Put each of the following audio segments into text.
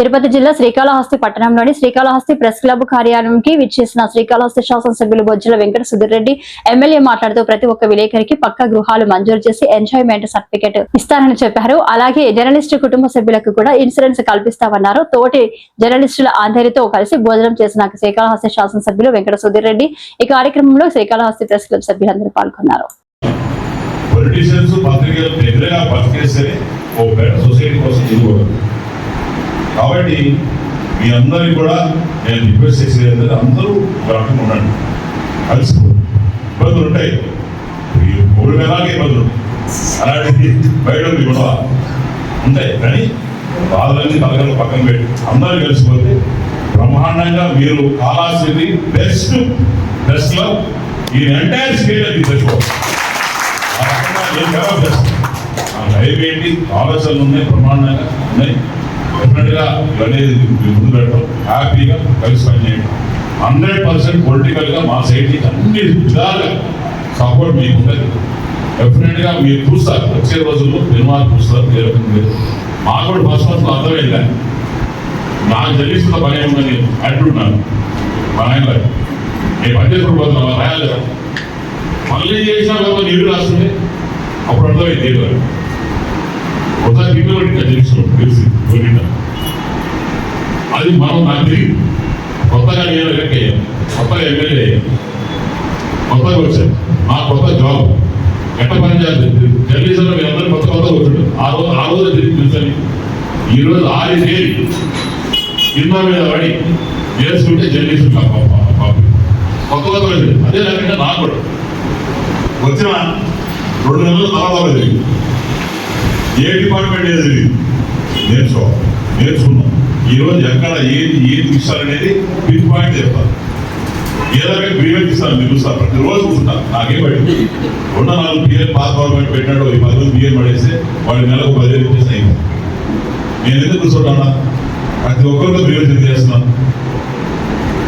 తిరుపతి జిల్లా శ్రీకాళహస్తి పట్టణంలోని Srikalahasti press club కార్యాలయంకి విచ్చేసిన శ్రీకాళహస్తి శాసనసభ్యులు బొజ్జల వెంకట సుధీర్ రెడ్డి ఎమ్మెల్యే మాట్లాడుతూ ప్రతి ఒక్క విలేకరికి పక్క గృహాలు మంజూరు చేసి ఎంజాయ్మెంట్ సర్టిఫికెట్ ఇస్తారని చెప్పారు. అలాగే జర్నలిస్టు కుటుంబ సభ్యులకు కూడా ఇన్సూరెన్స్ కల్పిస్తామన్నారు. తోటి జర్నలిస్టుల అందరితో కలిసి భోజనం చేసిన శ్రీకాళహస్తి శాసనసభ్యులు వెంకట సుధీర్ రెడ్డి ఈ కార్యక్రమంలో శ్రీకాళహస్తి ప్రెస్ క్లబ్ సభ్యులందరూ పాల్గొన్నారు. పొలిటీషియన్స్ పత్రికలు దగ్గరగా బతికేస్తేనే ఓ బెటర్ సొసైటీ కోసం కాబట్టి మీ అందరికీ కూడా నేను రిక్వెస్ట్ చేసేది అందరూ డాక్టర్ ఉండండి. కలిసిపోదు ఇబ్బందులు ఉంటాయి. ఈ మూడు వేలాగే ఇబ్బందులు ఉంటాయి. అలాంటి బయట ఉంది ఉంటాయి. కానీ బాధలన్నీ పలకలు పక్కన పెట్టి అందరూ కలిసిపోతే బ్రహ్మాండంగా మీరు కావాల్సింది బెస్ట్ బెస్ట్లో ఈ ఎంటైర్ స్టేట్ అది తెచ్చుకోవాలి నేను లైఫ్ ఏంటి? ఆలోచనలు ఉన్నాయి బ్రహ్మాండంగా ఉన్నాయి. డెఫినెట్గా ఇవన్నీ ముందు పెట్టడం హ్యాపీగా కలిసి పనిచేయడం. హండ్రెడ్ పర్సెంట్ పొలిటికల్గా మా సైడ్ అన్ని విధాలుగా సపోర్ట్ మీకు ఉంటుంది డెఫినెట్గా మీరు చూస్తారు వచ్చే రోజుల్లో నిర్మాణం చూస్తారు ఏ మాకు కూడా ఫస్ట్ ఫస్ట్ అర్థమైందా నాకు తెలిసిన పని ఉందని అంటున్నాను. మా నాయన గారు. నేను పనిచేసిన పోతున్నా రాయాలి కదా. మళ్ళీ చేసినా కదా నీళ్ళు రాస్తుంది అప్పుడు అర్థమైంది ఏదో ఒకసారి తెలుసు తెలిసి పోయిన అది మనం నాకు తెలియదు కొత్తగా నేను ఎక్కయ్యాం కొత్తగా ఎమ్మెల్యే. కొత్తగా వచ్చాను. నా కొత్త జాబ్ ఎట్ట పని చేస్తుంది జర్నలిజంలో మీ అందరూ కొత్త కొత్త వచ్చాడు ఆ రోజు ఆ రోజు తిరిగి తెలుసని ఈ రోజు ఆరు చేరి కింద మీద పడి చేసుకుంటే జర్నలిస్ట్ కొత్త కొత్త వచ్చాడు అదే లేకుండా నాకు కూడా. వచ్చిన రెండు నెలల తర్వాత తెలియదు ఏ డిపార్ట్మెంట్ ఏది తెలియదు నేర్చుకోవాలి నేర్చుకున్నాం. ఈరోజు ఎక్కడ ఏది ఏది ఇస్తారనేది పిన్ పాయింట్ చెప్తారు ఏదైనా రకంగా ఇస్తాను మీరు చూస్తారు. ప్రతిరోజు చూస్తుంటారు నాకేం పడింది రెండు నాలుగు బియ్యం పాత గవర్నమెంట్ పెట్టినాడు ఈ పది రోజులు బియ్యం పడేస్తే వాడి నెలకు పదిహేను ఇచ్చేసి అయింది నేను ఎందుకు కూర్చుంటానా? ప్రతి ఒక్కరితో గ్రీవెంట్ చేస్తున్నాను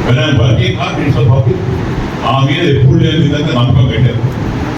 వినాయక పార్టీ ప్రిన్సిపల్ పార్టీ. ఆ మీద ఎప్పుడు లేని విధంగా నమ్మకం పెట్టారు.